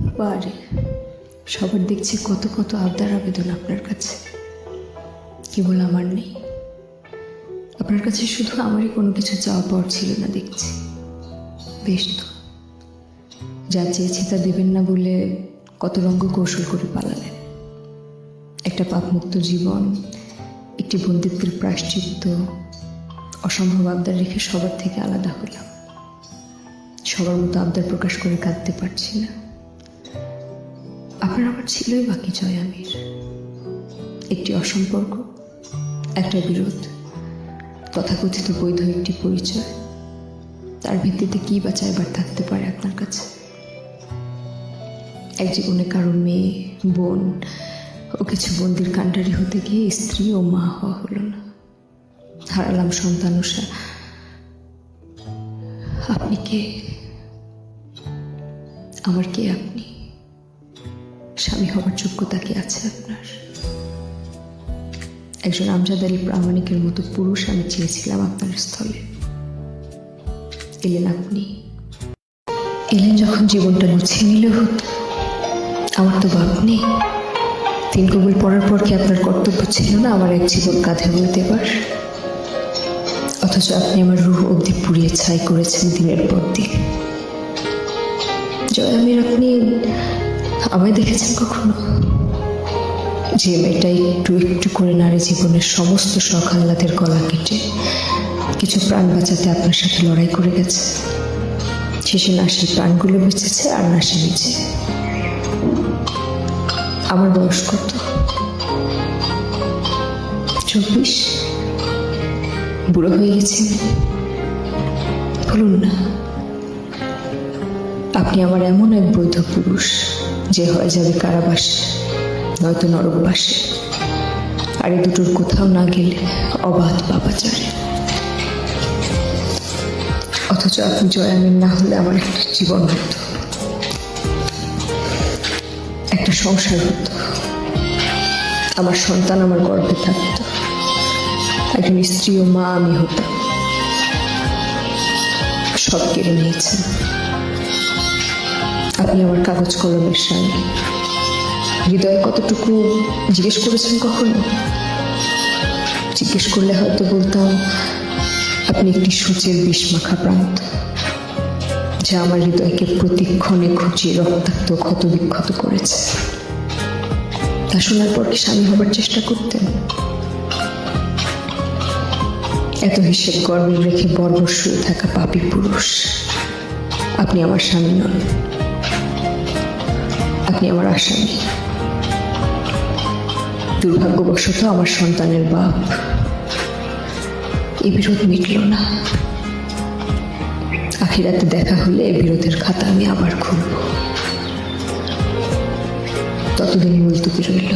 পারে সবার দেখছি কত কত আবদার আবেদন আপনার কাছে। কেবল আমার নেই? আপনার কাছে শুধু আমারই কোনো কিছু চাওয়া পাওয়ার ছিল না দেখছি। বেশ তো, যা চেয়েছি তা দেবেন না বলে কত রঙ্গ কৌশল করে পালালেন। একটা পাপমুক্ত জীবন, একটি বন্দিত্বের প্রায়শ্চিত্ত, অসম্ভব আবদার রেখে সবার থেকে আলাদা হলাম। সবার মতো আবদার প্রকাশ করে কাঁদতে পারছি না। আপনার আমার ছিলই বাকি জয় আমির? একটি অসম্পর্ক, একটা বিরোধ, তথাকথিত বৈধ একটি পরিচয়, তার ভিত্তিতে কি বা চাইবার থাকতে পারে আপনার কাছে? এক জীবনে কারও মেয়ে, বোন ও কিছু বন্দির কাণ্ডারি হতে গিয়ে স্ত্রী ও মা হওয়া হলো না। হারালাম সন্তানুষা আপনি কে? আমার কে আপনি? স্বামী হবার যোগ্যতা কি আছে আপনার? একজন আমজাদারি প্রামাণিকের মতো পুরুষ আমি চেয়েছিলাম আপনার স্থলে। এলেন আপনি। এলেন যখন জীবনটা গুছিয়ে নিলে হতো আমার তো ভাব নেই। তিন কবুল পড়ার পর কি আপনার কর্তব্য ছিল না আমার এক জীবন কাঁধে হয়ে দেবার? অথচ আপনি আমার রুহ অবধি পুড়িয়ে ছাই করেছেন দিনের পর দিন। জয় আমির, আপনি আমায় দেখেছেন কখনো? যে মেয়েটা একটু একটু করে নারী জীবনের সমস্ত শখ আহ্লাদের গলা কেটে কিছু প্রাণ বাঁচাতে আপনার সাথে লড়াই করে গেছে। শেষে না সে প্রাণগুলো বেঁচেছে আর না সে নিজে। আমার বয়স কত? চব্বিশ? বুড়ো হয়ে গেছি বলুন না, আপনি আমার এমন এক বৈধ পুরুষ। যে হয়ে যাবে কারাবাসে, নয়তো নরকবাসে। আর এই দুটোর কোথাও না গেলে অবাধ বাবাচারে অথচ আপনি জয়ামিন না হলে আমার একটা জীবন হতো। একটা সংসার হতো। আমার সন্তান আমার গর্ভে থাকতো। একজন স্ত্রী ও মা আমি হতাম। সব কেড়ে নিয়েছেন আপনি আমার কাগজ কলমের স্বামী হৃদয় কতটুকু জিজ্ঞেস করেছেন কখনো? জিজ্ঞেস করলে হয়তো বলতাম, আপনি একটি সূচের বিষ মাখা প্রান্ত, যা আমার হৃদয়কে প্রতিক্ষণে খুঁচিয়ে রক্তাক্ত ক্ষত বিক্ষত করেছে। তা শোনার পর কি স্বামী হবার চেষ্টা করতেন? এত হিসেব গর্বে রেখে বর্বর শুয়ে থাকা পাপী পুরুষ, আপনি আমার স্বামী নন। আপনি আমার আসামি দুর্ভাগ্যবশত আমার সন্তানের বাপ এই বিরোধ মিটল না। আখিরাতে দেখা হলে এই বিরোধের খাতা আমি আবার খুলব। ততদিন মুলতুবি রইল।